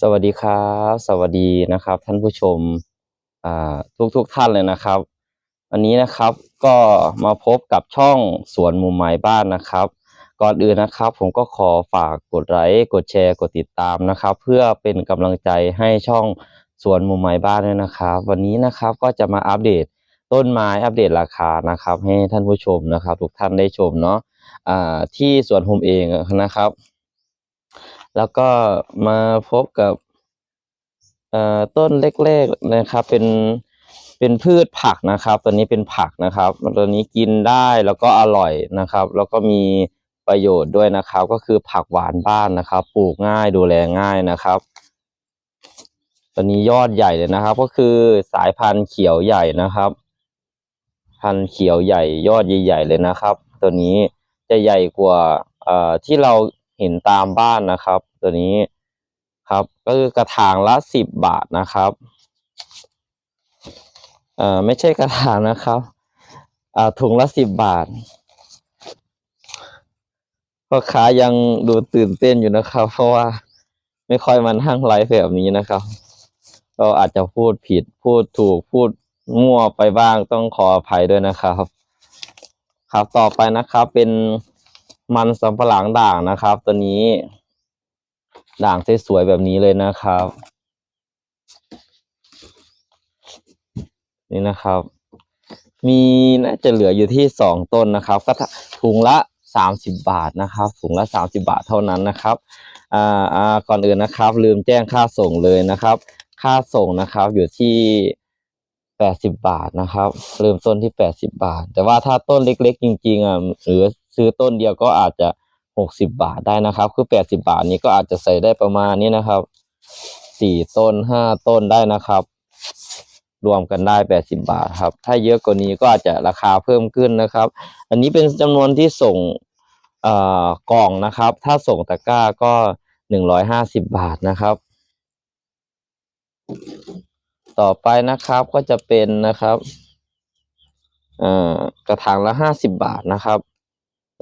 สวัสดีครับ สวัสดีนะครับ ท่านผู้ชมอ่าทุกทุกท่านเลยนะครับ วันนี้นะครับก็มาพบกับช่องสวนมุมไม้บ้านนะครับ ก่อนอื่นนะครับ ผมก็ขอฝากกดไลค์กดแชร์กดติดตามนะครับ เพื่อเป็นกำลังใจให้ช่องสวนมุมไม้บ้านด้วยนะครับ วันนี้นะครับก็จะมาอัปเดตต้นไม้อัปเดตราคานะครับ ให้ท่านผู้ชมนะครับ ทุกท่านได้ชมเนาะอ่าที่สวนผมเองนะครับ แล้วก็มาพบกับต้นเล็กๆนะครับ เป็นเป็นพืชผักนะครับ ตัวนี้เป็นผักนะครับตัวนี้กินได้แล้วก็อร่อยนะครับ แล้วก็มีประโยชน์ด้วยนะครับ ก็คือผักหวานบ้านนะครับ ปลูกง่ายดูแลง่ายนะครับตัวนี้ยอดใหญ่เลยนะครับ ก็คือสายพันธุ์เขียวใหญ่นะครับ พันธุ์เขียวใหญ่ ยอดใหญ่ๆเลยนะครับ ตัวนี้จะใหญ่กว่าที่เรา เห็นตามบ้านนะครับ ตัวนี้ครับ ก็คือกระถางละสิบบาทนะครับเอ่อไม่ใช่กระถางนะครับอ่าถุงละสิบบาทพ่อค้ายังดูตื่นเต้นอยู่นะครับ เพราะว่าไม่ค่อยมานั่งไลฟ์แบบนี้นะครับ ก็อาจจะพูดผิดพูดถูกพูดมั่วไปบ้างต้องขออภัยด้วยนะครับ ครับต่อไปนะครับเป็น มันสำปะหลังด่างนะครับ ตัวนี้ ด่างสวยๆแบบนี้เลยนะครับ นี่นะครับ มีน่าจะเหลืออยู่ที่สองต้นนะครับก็ถุงละสามสิบบาทนะครับถุงละสามสิบาทเท่านั้นนะครับอ่าอ่าก่อนอื่นนะครับ ลืมแจ้งค่าส่งเลยนะครับ ค่าส่งนะครับอยู่ที่แปดสิบบาทนะครับ เริ่มต้นที่แปดสิบบาท แต่ว่าถ้าต้นเล็ก ๆ จริงๆอะหรือ ซื้อต้นเดียวก็อาจจะหกสิบบาทได้นะครับ คือแปดสิบาทนี้ก็อาจจะใส่ได้ประมาณนี้นะครับสี่ต้นห้าต้นได้นะครับ รวมกันได้แปดสิบาทครับ ถ้าเยอะกว่านี้ก็อาจจะราคาเพิ่มขึ้นนะครับ อันนี้เป็นจำนวนที่ส่งอกล่องนะครับ ถ้าส่งตะกร้าก็หนึ่งร้อยห้าสิบบาทนะครับ ต่อไปนะครับก็จะเป็นนะครับกระถางละห้าสิบบาทนะครับ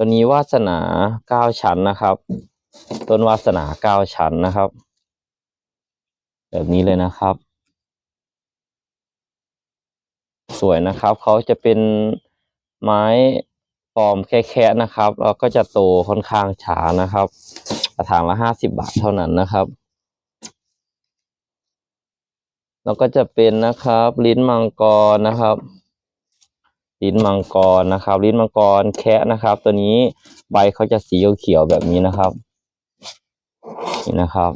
ตัวนี้วาสนาเก้าชั้นนะครับ ต้นวาสนาเก้าชั้นนะครับ แบบนี้เลยนะครับ สวยนะครับเขาจะเป็นไม้ฟอร์มแค่ๆนะครับแล้วก็จะโตค่อนข้างช้านะครับกระถางละห้าสิบบาทเท่านั้นนะครับแล้วก็จะเป็นนะครับ ลิ้นมังกรนะครับ ลิ้นมังกรนะครับ ลิ้นมังกรแคะนะครับ ตัวนี้ใบเขาจะสีเขียวแบบนี้นะครับนี่นะครับ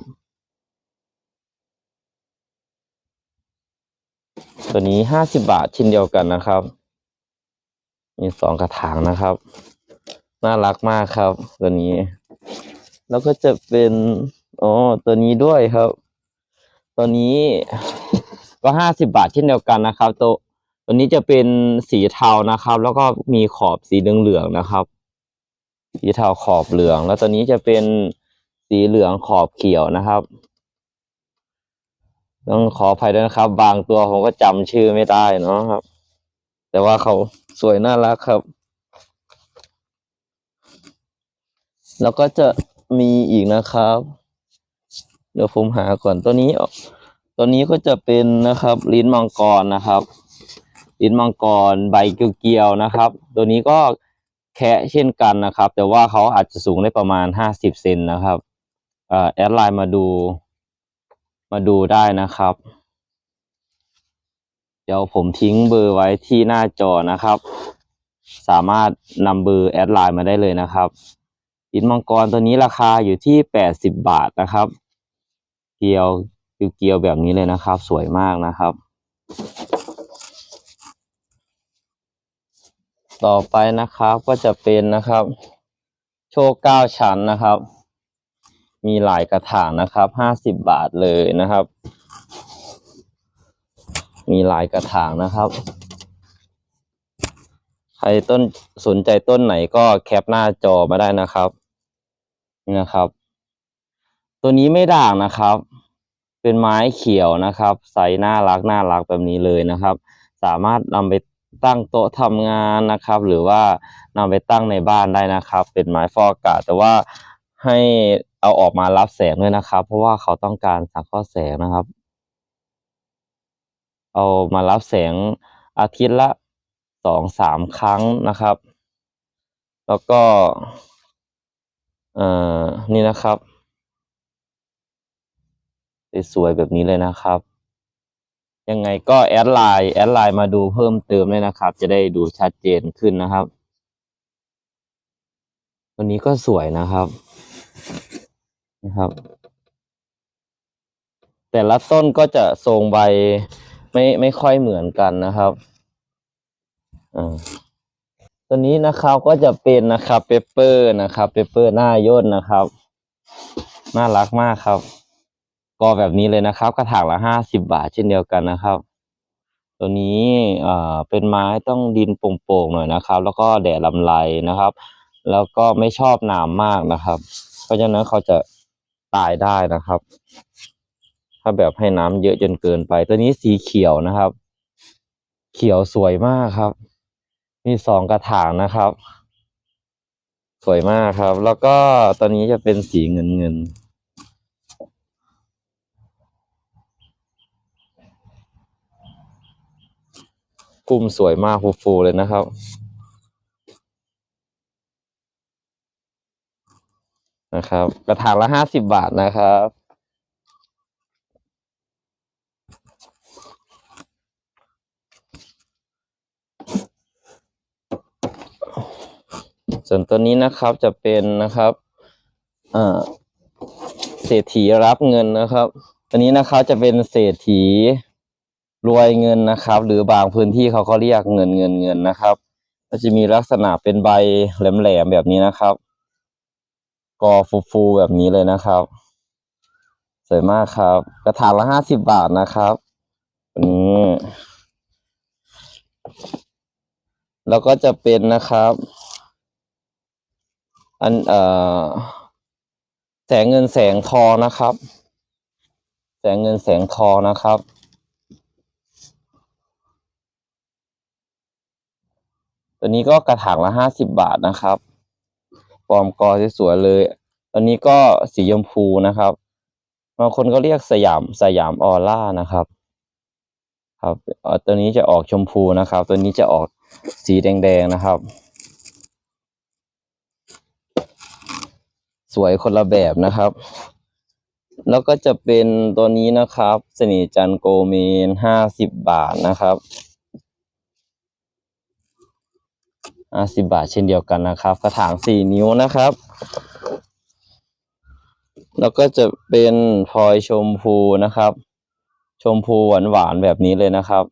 ตัวนี้ห้าสิบาทชิ้นเดียวกันนะครับ มีสองกระถางนะครับ น่ารักมากครับ ตัวนี้ แล้วก็จะเป็นอ๋อตัวนี้ด้วยครับ ตัวนี้ก็ห้าสิบาทเช่นเดียวกันนะครับ ตัว ตัวนี้จะเป็นสีเทานะครับ แล้วก็มีขอบสีเหลืองๆนะครับ สีเทาขอบเหลือง แล้วตัวนี้จะเป็นสีเหลืองขอบเขียวนะครับต้องขออภัยด้วยนะครับ บางตัวผมก็จำชื่อไม่ได้เนาะครับ แต่ว่าเขาสวยน่ารักครับ แล้วก็จะมีอีกนะครับ เดี๋ยวผมหาก่อนตัวนี้ ตัวนี้ก็จะเป็นนะครับ ลิ้นมังกรนะครับ ลิ้นมังกรใบเกียวๆนะครับ ตัวนี้ก็แคะเช่นกันนะครับ แต่ว่าเขาอาจจะสูงได้ประมาณห้าสิบเซนนะครับอแอดไลน์มาดูมาดูได้นะครับ เดี๋ยวผมทิ้งเบอร์ไว้ที่หน้าจอนะครับ สามารถนำเบอร์แอดไลน์มาได้เลยนะครับลิ้นมังกรตัวนี้ราคาอยู่ที่แปดสิบบาทนะครับ เกียวเกียวแบบนี้เลยนะครับ สวยมากนะครับ ต่อไปนะครับก็จะเป็นนะครับ โชคเก้าชั้นนะครับ มีหลายกระถางนะครับห้าสิบบาทเลยนะครับ มีหลายกระถางนะครับ ใครต้นสนใจต้นไหนก็แคปหน้าจอมาได้นะครับนี่นะครับ ตัวนี้ไม่ด่างนะครับ เป็นไม้เขียวนะครับไซส์น่ารักน่ารักแบบนี้เลยนะครับ สามารถนำไป ตั้งโต๊ะทำงานนะครับ หรือว่านำไปตั้งในบ้านได้นะครับ เป็นไม้ฟอกอากาศแต่ว่าให้เอาออกมารับแสงด้วยนะครับ เพราะว่าเขาต้องการสังเคราะห์แสงนะครับ เอามารับแสงอาทิตย์ละสองสามครั้งนะครับ แล้วก็เอ่อนี่นะครับสวยๆแบบนี้เลยนะครับ ยังไงก็แอดไลน์แอดไลน์มาดูเพิ่มเติมเลยนะครับ จะได้ดูชัดเจนขึ้นนะครับ ตัวนี้ก็สวยนะครับนะครับ แต่ละต้นก็จะทรงใบไม่ไม่ค่อยเหมือนกันนะครับอ่าตัวนี้นะครับก็จะเป็นนะครับเปเปอร์นะครับเปเปอร์หน้าย่นนะครับ น่ารักมากครับ ก็แบบนี้เลยนะครับ กระถางละห้าสิบบาทเช่นเดียวกันนะครับ ตัวนี้อ่าเป็นไม้ต้องดินโป่งๆหน่อยนะครับ แล้วก็แดดลำไรนะครับ แล้วก็ไม่ชอบน้ำมากนะครับ เพราะฉะนั้นเขาจะตายได้นะครับ ถ้าแบบให้น้ำเยอะจนเกินไป ตัวนี้สีเขียวนะครับ เขียวสวยมากครับ มีสองกระถางนะครับ สวยมากครับ แล้วก็ตอนนี้จะเป็นสีเงินเงิน ๆพุ่มสวยมากฟูๆเลยนะครับ นะครับ กระถางละห้าสิบบาทนะครับ ส่วนตัวนี้นะครับจะเป็นนะครับอ่อเศรษฐีรับเงินนะครับ ตัวนี้นะครับจะเป็นเศรษฐี รวยเงินนะครับ หรือบางพื้นที่เขาก็เรียกเงินเงินเงินนะครับก็จะมีลักษณะเป็นใบแหลมๆแบบนี้นะครับกอฟูๆแบบนี้เลยนะครับ สวยมากครับ กระถางละห้าสิบบาทนะครับนนี้แล้วก็จะเป็นนะครับ อันเอ่อแสงเงินแสงทองนะครับ แสงเงินแสงทองนะครับ ตัวนี้ก็กระถางละห้าสิบบาทนะครับฟอร์มกอสวยๆเลย ตัวนี้ก็สีชมพูนะครับบางคนก็เรียกสยามสยามออร่านะครับ ครับอ่อตัวนี้จะออกชมพูนะครับ ตัวนี้จะออกสีแดงๆนะครับ สวยคนละแบบนะครับ แล้วก็จะเป็นตัวนี้นะครับสน่ห์จันโกเมนห้าสิบบาทนะครับห้า สิบบาทเช่นเดียวกันนะครับ กระถางสี่นิ้วนะครับ แล้วก็จะเป็นพลอยชมพูนะครับ ชมพูหวานๆแบบนี้เลยนะครับ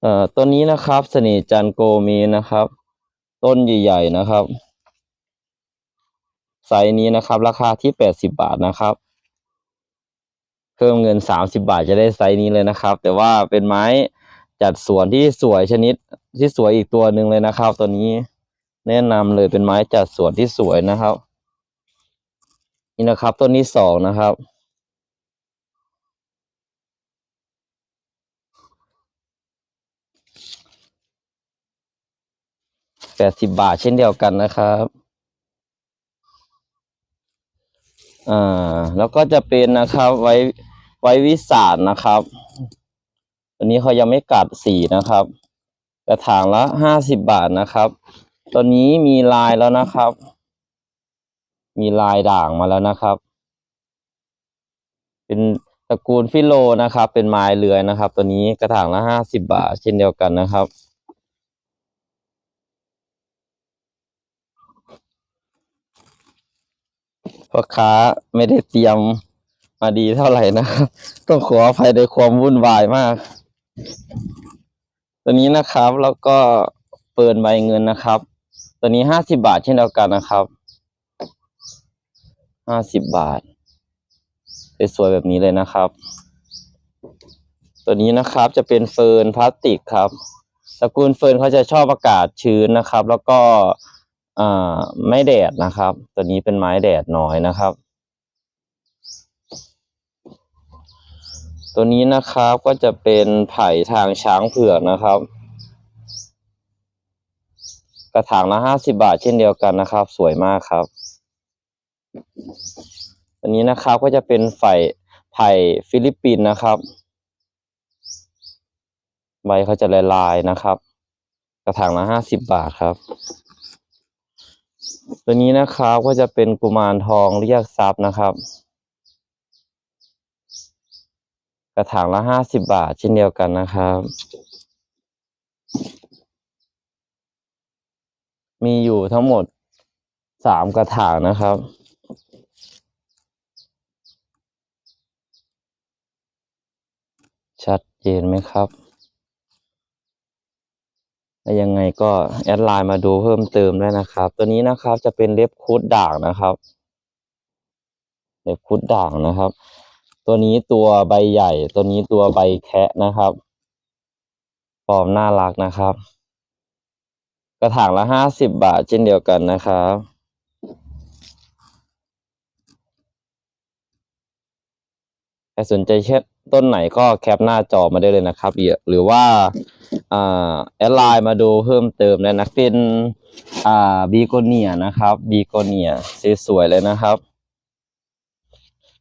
เอ่อต้นนี้นะครับสน่ห์จันโกมีนะครับ ต้นใหญ่ๆนะครับ ไซส์นี้นะครับ ราคาที่แปดสิบาทนะครับ พิ่มเงินสามสิบาทจะได้ไซส์นี้เลยนะครับ แต่ว่าเป็นไม้จัดสวนที่สวยชนิดที่สวยอีกตัวหนึ่งเลยนะครับ ตัวนี้แนะนำเลยเป็นไม้จัดสวนที่สวยนะครับ นี่นะครับต้นนี้สองนะครับ แปดสิบบาทเช่นเดียวกันนะครับอ่าแล้วก็จะเป็นนะครับไว้ ไว้วิสานนะครับ ตัวนี้เขายังไม่กัดสีนะครับ กระถางละห้าสิบบาทนะครับ ตัวนี้มีลายแล้วนะครับ มีลายด่างมาแล้วนะครับ เป็นตระกูลฟิโลนะครับ เป็นไม้เลื้อยนะครับ ตัวนี้กระถางละห้าสิบบาท เช่นเดียวกันนะครับพ่อค้าไม่ได้เตรียม มาดีเท่าไหร่นะครับต้องขออภัยในความวุ่นวายมาก ตัวนี้นะครับแล้วก็เปิดใบเงินนะครับ ตัวนี้ห้าสิบาทเช่นเดียวกันนะครับห้าสิบบาทสวยๆแบบนี้เลยนะครับ ตัวนี้นะครับจะเป็นเฟิร์นพลาสติกครับตระกูลเฟิร์นเขาจะชอบอากาศชื้นนะครับ แล้วก็อ่าไม่แดดนะครับ ตัวนี้เป็นไม้แดดน้อยนะครับ ตัวนี้นะครับก็จะเป็นไผ่ทางช้างเผือกนะครับ กระถางละห้าสิบาทเช่นเดียวกันนะครับ สวยมากครับอันนี้นะครับก็จะเป็นไผ่ไผ่ฟิลิปปินส์นะครับ ใบเขาจะลายๆนะครับ กระถางละห้าสิบบาทครับ ตัวนี้นะครับก็จะเป็นกุมารทองเรียกทรัพย์นะครับ กระถางละห้าสิบบาทเช่นเดียวกันนะครับ มีอยู่ทั้งหมดสามกระถางนะครับ ชัดเจนไหมครับถ้ายังไงก็แอดไลน์มาดูเพิ่มเติมได้นะครับ ตัวนี้นะครับจะเป็นเล็บคูดด่างนะครับ เล็บคูดด่างนะครับ ตัวนี้ตัวใบใหญ่ ตัวนี้ตัวใบแคะนะครับฟอร์มน่ารักนะครับ กระถางละห้าสิบบาทเช่นเดียวกันนะครับใครสนใจเช่นต้นไหนก็แคปหน้าจอมาได้เลยนะครับเดี๋ยวหรือว่าแอดไลน์มาดูเพิ่มเติมได้นะเป็นบีโกเนียนะครับบีโกเนียสวยๆเลยนะครับ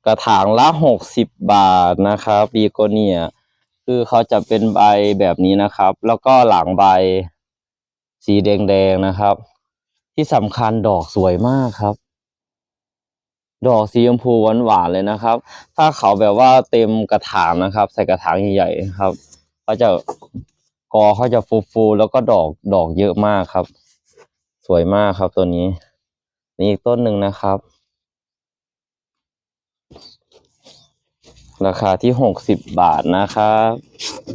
กระถางละหกสิบบาทนะครับบีโกเนีย คือเขาจะเป็นใบแบบนี้นะครับ แล้วก็หลังใบสีแดงๆนะครับ ที่สำคัญดอกสวยมากครับ ดอกสีชมพูหวานๆเลยนะครับ ถ้าเขาแบบว่าเต็มกระถางนะครับ ใส่กระถางใหญ่ๆครับเขาจะกอเขาจะฟูๆแล้วก็ดอกดอกเยอะมากครับ สวยมากครับตัวนี้ นี่อีกต้นหนึ่งนะครับ ราคาที่หกสิบบาทนะครับ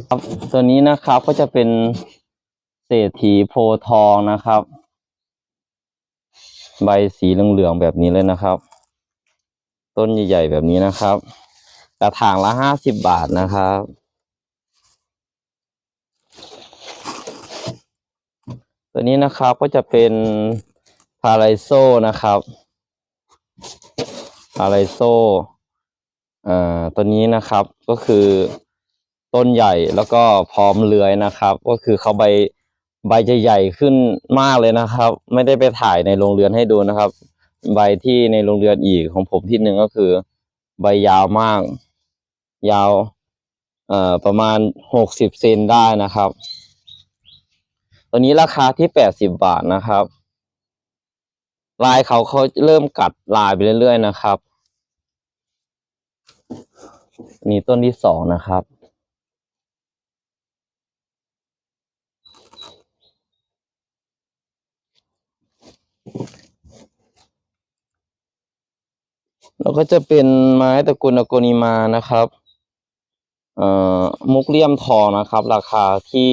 ครับตัวนี้นะครับก็จะเป็นเศรษฐีโพทองนะครับ ใบสีเหลืองๆแบบนี้เลยนะครับ ต้นใหญ่ๆแบบนี้นะครับ กระถางละห้าสิบบาทนะครับ ตัวนี้นะครับก็จะเป็นพาราโซนะครับพาราโซ อ่อตัวนี้นะครับก็คือต้นใหญ่แล้วก็พร้อมเลื้อยนะครับ ก็คือเขาใบใบจะใหญ่ขึ้นมากเลยนะครับ ไม่ได้ไปถ่ายในโรงเรือนให้ดูนะครับ ใบที่ในโรงเรือนอีกของผมที่หนึ่งก็คือ ใบยาวมาก ยาวเอ่อประมาณหกสิบเซนได้นะครับตัวนี้ราคาที่แปดสิบบาทนะครับ ลายเขาเขาเริ่มกัดลายไปเรื่อยๆนะครับ นี่ต้นที่สองนะครับ แล้วก็จะเป็นไม้ตระกูลอโกนิมานะครับเอ่อมุกเลี่ยมทองนะครับ ราคาที่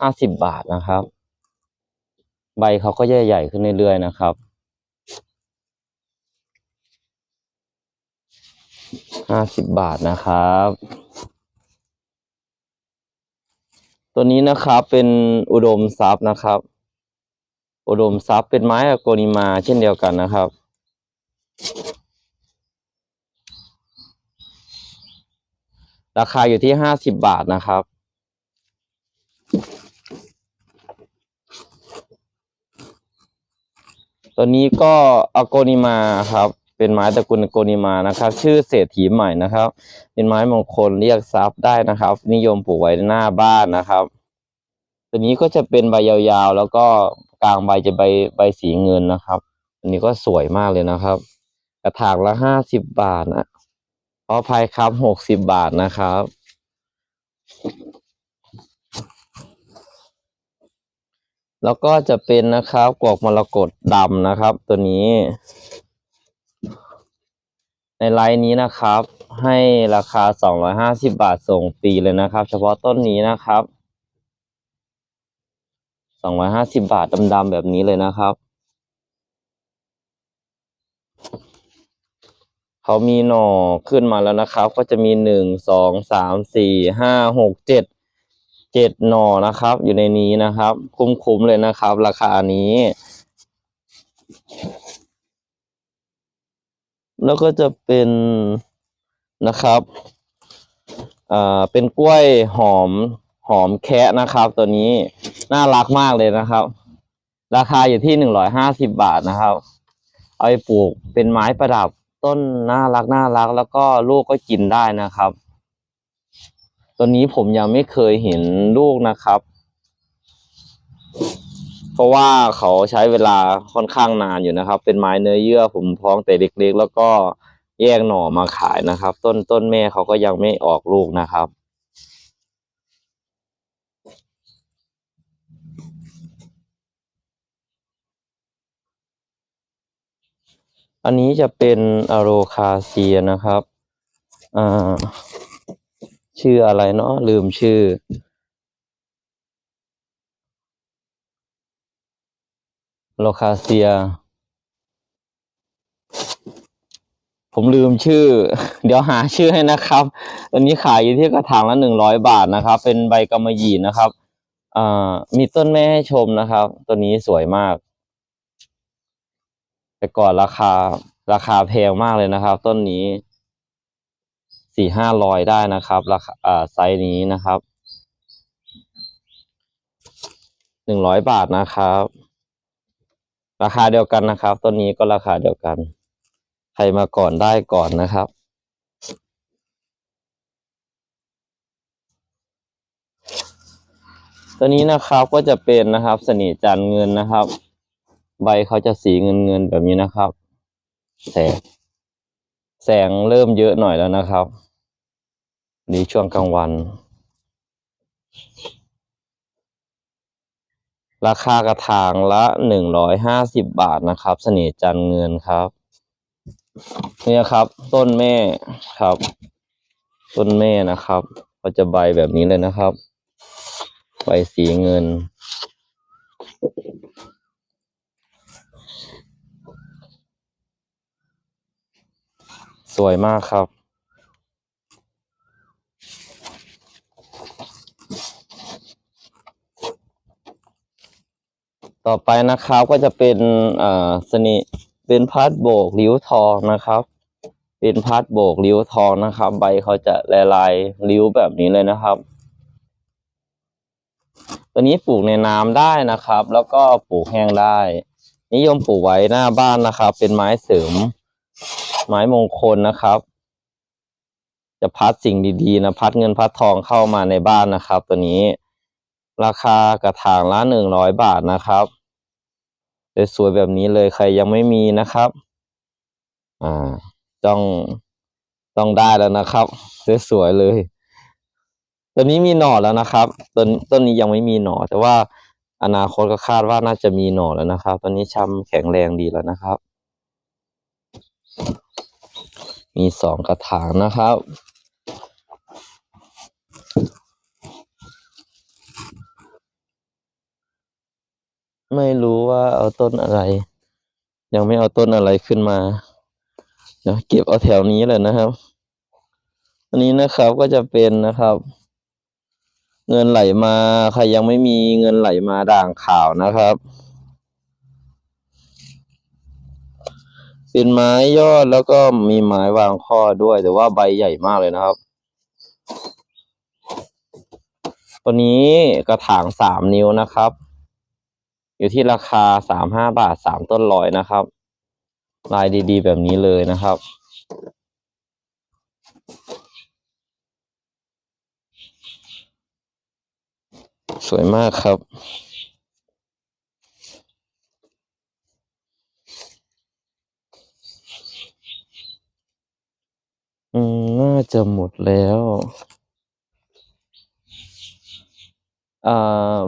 ห้าสิบบาทนะครับ ใบเขาก็จะใหญ่ขึ้นเรื่อยๆนะครับ ห้าสิบบาทนะครับ ตัวนี้นะครับเป็นอุดมทรัพย์นะครับ อุดมทรัพย์เป็นไม้อโกนิมาเช่นเดียวกันนะครับราคาอยู่ที่ห้าสิบบาทนะครับ ตัวนี้ก็อโกนิมาครับ เป็นไม้ตระกูลโกนิมานะครับ ชื่อเศรษฐีใหม่นะครับ เป็นไม้มงคลเรียกทรัพย์ได้นะครับ นิยมปลูกไว้หน้าบ้านนะครับ ตัวนี้ก็จะเป็นใบยาวๆ แล้วก็กลางใบจะใบใบสีเงินนะครับ อันนี้ก็สวยมากเลยนะครับ กระถางละห้าสิบบาทนะขออภัยครับหกสิบบาทนะครับ แล้วก็จะเป็นนะครับกวกมรกตดำนะครับ ตัวนี้ ในไลน์นี้นะครับ ให้ราคาสองร้อยห้าสิบาทส่งฟรีเลยนะครับ เฉพาะต้นนี้นะครับสองร้อยห้าสิบาทดำๆแบบนี้เลยนะครับเขามีหน่อขึ้นมาแล้วนะครับ ก็จะมีหนึ่งสองสามสี่ห้าหกเจ็ดเจ็ดหน่อนะครับ อยู่ในนี้นะครับ คุ้มๆเลยนะครับ ราคานี้ แล้วก็จะเป็นนะครับอ่าเป็นกล้วยหอมหอมแคะนะครับ ตัวนี้น่ารักมากเลยนะครับ ราคาอยู่ที่หนึ่งร้อยห้าสิบบาทนะครับ เอาไปปลูกเป็นไม้ประดับต้นน่ารักน่ารัก แล้วก็ลูกก็กินได้นะครับ ตัวนี้ผมยังไม่เคยเห็นลูกนะครับ เพราะว่าเขาใช้เวลาค่อนข้างนานอยู่นะครับ เป็นไม้เนื้อเยื่อผมพ้องแต่เล็กๆ แล้วก็แยกหน่อมาขายนะครับ ต้นต้นแม่เขาก็ยังไม่ออกลูกนะครับ อันนี้จะเป็นอะโรคาเซียนะครับ อ่า ชื่ออะไรเนาะลืมชื่อ โลคาเซีย ผมลืมชื่อ เดี๋ยวหาชื่อให้นะครับตัวนี้ขายอยู่ที่กระถางละหนึ่งร้อยบาทนะครับ เป็นใบกำมะหยี่นะครับอ่ามีต้นแม่ให้ชมนะครับ ตัวนี้สวยมาก แต่ก่อนราคา ราคาแพงมากเลยนะครับ ต้นนี้สี่ห้าร้อยได้นะครับ ราคาอ่าไซส์นี้นะครับหนึ่งร้อยบาทนะครับ ราคาเดียวกันนะครับต้นนี้ก็ราคาเดียวกัน ใครมาก่อนได้ก่อนนะครับ ตัวนี้นะครับก็จะเป็นนะครับสนิจันเงินนะครับ ใบเขาจะสีเงินเงินแบบนี้นะครับ แสงแสงเริ่มเยอะหน่อยแล้วนะครับนี่ช่วงกลางวัน ราคากระถางละหนึ่งร้อยห้าสิบบาทนะครับ เสน่ห์จันเงินครับ เนี่ยครับ ต้นแม่ครับ ต้นแม่นะครับก็จะใบแบบนี้เลยนะครับ ใบสีเงิน สวยมากครับ ต่อไปนะครับก็จะเป็นอ่าสนิเป็นพัดโบกริ้วทองนะครับ เป็นพัดโบกริ้วทองนะครับ ใบเขาจะลายลายริ้วแบบนี้เลยนะครับ ตัวนี้ปลูกในน้ำได้นะครับ แล้วก็ปลูกแห้งได้ นิยมปลูกไว้หน้าบ้านนะครับ เป็นไม้เสริม ไม้มงคลนะครับ จะพัดสิ่งดีๆนะพัดเงินพัดทองเข้ามาในบ้านนะครับ ตัวนี้ ราคากระถางละหนึ่งร้อยบาทนะครับสวยๆแบบนี้เลยใครยังไม่มีนะครับ อ่า ต้องต้องได้แล้วนะครับสวยๆเลยตัวนี้มีหน่อแล้วนะครับต้นต้นนี้ยังไม่มีหน่อ แต่ว่าอนาคตก็คาดว่าน่าจะมีหน่อแล้วนะครับตอนนี้ช้ำแข็งแรงดีแล้วนะครับ มีสองกระถางนะครับ ไม่รู้ว่าเอาต้นอะไร ยังไม่เอาต้นอะไรขึ้นมาเดี๋ยวเก็บเอาแถวนี้เลยนะครับ อันนี้นะครับก็จะเป็นนะครับ เงินไหลมาใครยังไม่มีเงินไหลมาด่างขาวนะครับเป็นไม้ยอดแล้วก็มีไม้วางข้อด้วย แต่ว่าใบใหญ่มากเลยนะครับตัวนี้กระถางสามนิ้วนะครับ อยู่ที่ราคาสามห้าบาทสามต้นร้อยนะครับ ลายดีๆ แบบนี้เลยนะครับ สวยมากครับอืมน่าจะหมดแล้ว อ่า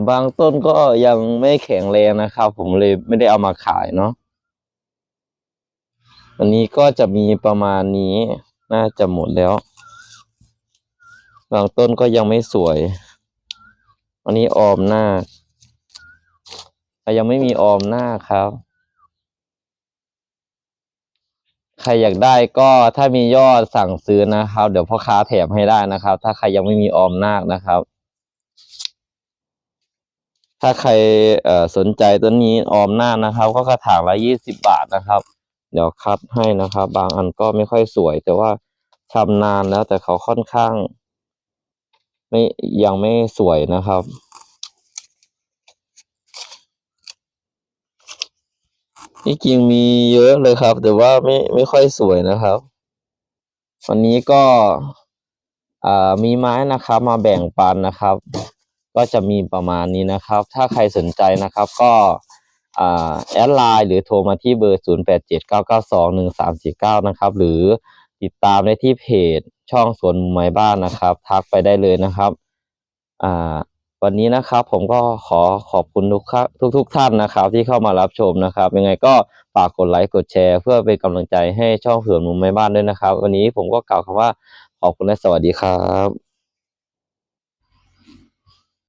บางต้นก็ยังไม่แข็งแรงนะครับ ผมเลยไม่ได้เอามาขายเนาะอันนี้ก็จะมีประมาณนี้ น่าจะหมดแล้ว บางต้นก็ยังไม่สวย อันนี้ออมหน้า ยังไม่มีออมหน้าครับ ใครอยากได้ก็ถ้ามียอดสั่งซื้อนะครับ เดี๋ยวพ่อค้าแถมให้ได้นะครับ ถ้าใครยังไม่มีออมนาคนะครับ ถ้าใครเอ่อสนใจต้นนี้ออมหน้านะครับ ก็กระถางละยี่สิบบาทนะครับ เดี๋ยวคัดให้นะครับ บางอันก็ไม่ค่อยสวย แต่ว่าทำนานแล้วแต่เขาค่อนข้าง ไม่ยังไม่สวยนะครับที่จริงมีเยอะเลยครับ แต่ว่าไม่ไม่ค่อยสวยนะครับ วันนี้ก็อ่ามีไม้นะครับ มาแบ่งปันนะครับ ก็จะมีประมาณนี้นะครับ ถ้าใครสนใจนะครับก็อแอดไลน์หรือโทรมาที่เบอร์ 0 8 7 9 9 2 1 3 4 9 นะครับ หรือติดตามได้ที่เพจช่องสวนมุมไม้บ้านนะครับ ทักไปได้เลยนะครับอ่าวันนี้นะครับผมก็ขอขอบคุณทุกทุกทุกท่านนะครับ ที่เข้ามารับชมนะครับ ยังไงก็ฝากกดไลค์กดแชร์ เพื่อเป็นกำลังใจให้ช่องสวนมุมไม้บ้านด้วยนะครับ วันนี้ผมก็กล่าวคำว่าขอบคุณและสวัสดีครับ